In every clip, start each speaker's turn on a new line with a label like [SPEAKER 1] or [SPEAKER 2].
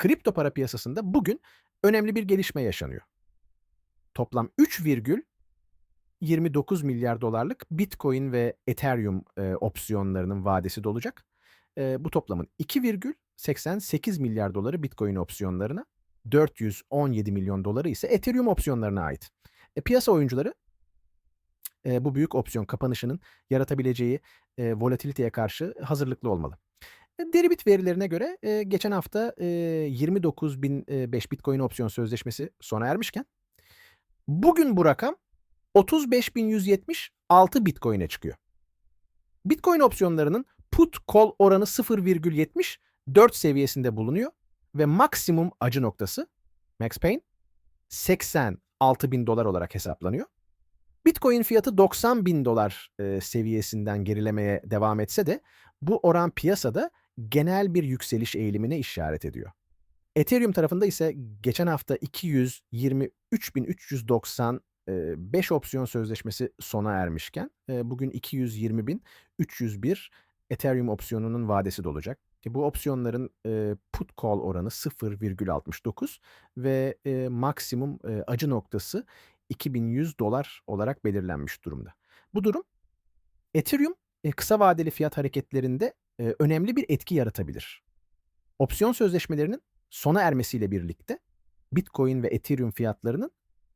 [SPEAKER 1] kripto para piyasasında bugün önemli bir gelişme yaşanıyor. Toplam 3,29 milyar dolarlık Bitcoin ve Ethereum eee, opsiyonlarının vadesi dolacak. Eee, bu toplamın 2,88 milyar doları Bitcoin opsiyonlarına, 417 milyon doları ise Ethereum opsiyonlarına ait. E, piyasa oyuncuları eee, bu büyük opsiyon kapanışının yaratabileceği eee, volatiliteye karşı hazırlıklı olmalı. E, Deribit verilerine göre eee, geçen hafta eee 29.005 Bitcoin opsiyon sözleşmesi sona ermişken bugün bu rakam 35.176 Bitcoin'e çıkıyor. Bitcoin opsiyonlarının put call oranı 0,74 seviyesinde bulunuyor ve maksimum acı noktası max pain 86 bin dolar olarak hesaplanıyor. Bitcoin fiyatı 90 bin dolar e, seviyesinden gerilemeye devam etse de bu oran piyasada genel bir yükseliş eğilimine işaret ediyor. Ethereum tarafında ise geçen hafta 223.390 e, 5 opsiyon sözleşmesi sona ermişken bugün 220.301 Ethereum opsiyonunun vadesi dolacak. E, Bu opsiyonların put call oranı 0,69 ve maksimum acı noktası 2100 dolar olarak belirlenmiş durumda. Bu durum Ethereum kısa vadeli fiyat hareketlerinde e, önemli bir etki yaratabilir. Opsiyon sözleşmelerinin sona ermesiyle birlikte Bitcoin ve Ethereum fiyatlarının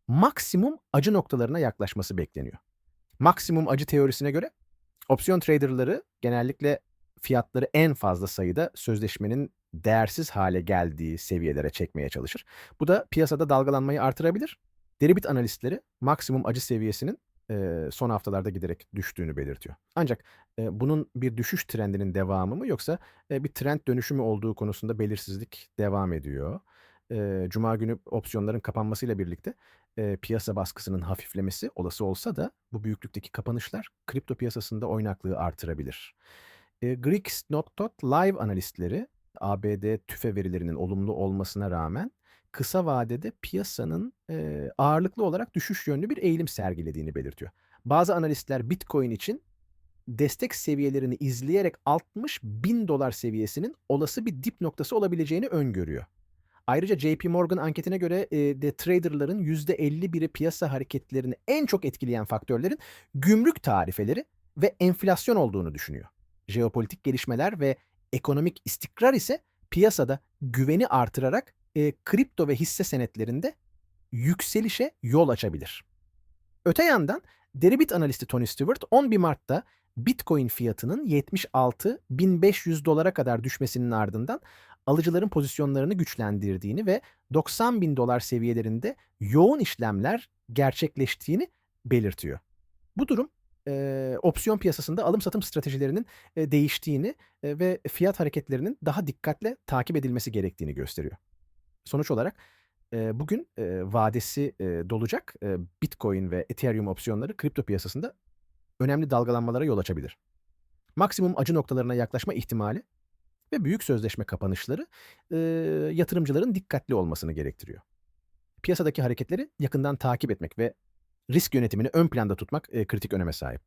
[SPEAKER 1] maksimum acı noktalarına yaklaşması bekleniyor. Maksimum acı teorisine göre opsiyon traderları genellikle fiyatları en fazla sayıda sözleşmenin değersiz hale geldiği seviyelere çekmeye çalışır. Bu da piyasada dalgalanmayı artırabilir. Deribit analistleri maksimum acı seviyesinin eee, son haftalarda giderek düştüğünü belirtiyor. Ancak eee, bunun bir düşüş trendinin devamı mı yoksa eee, bir trend dönüşümü olduğu konusunda belirsizlik devam ediyor. Eee, Cuma günü opsiyonların kapanmasıyla birlikte eee, piyasa baskısının hafiflemesi olası olsa da bu büyüklükteki kapanışlar kripto piyasasında oynaklığı artırabilir. Eee, Greeks.tot Live analistleri ABD tüfe verilerinin olumlu olmasına rağmen kısa vadede piyasanın eee, ağırlıklı olarak düşüş yönlü bir eğilim sergilediğini belirtiyor. Bazı analistler Bitcoin için destek seviyelerini izleyerek 60 bin dolar seviyesinin olası bir dip noktası olabileceğini öngörüyor. Ayrıca JP Morgan anketine göre e, de traderların %51'i piyasa hareketlerini en çok etkileyen faktörlerin gümrük tarifeleri ve enflasyon olduğunu düşünüyor. Jeopolitik gelişmeler ve ekonomik istikrar ise piyasada güveni artırarak e, kripto ve hisse senetlerinde yükselişe yol açabilir. Öte yandan Deribit analisti Tony Stewart 11 Mart'ta Bitcoin fiyatının 76.500 dolara kadar düşmesinin ardından alıcıların pozisyonlarını güçlendirdiğini ve 90 bin dolar seviyelerinde yoğun işlemler gerçekleştiğini belirtiyor. Bu durum eee, opsiyon piyasasında alım satım stratejilerinin e, değiştiğini e, ve fiyat hareketlerinin daha dikkatle takip edilmesi gerektiğini gösteriyor. Sonuç olarak e, bugün e, vadesi e, dolacak e, Bitcoin ve Ethereum opsiyonları kripto piyasasında önemli dalgalanmalara yol açabilir. Maksimum acı noktalarına yaklaşma ihtimali ve büyük sözleşme kapanışları e, yatırımcıların dikkatli olmasını gerektiriyor. Piyasadaki hareketleri yakından takip etmek ve risk yönetimini ön planda tutmak e, kritik öneme sahip.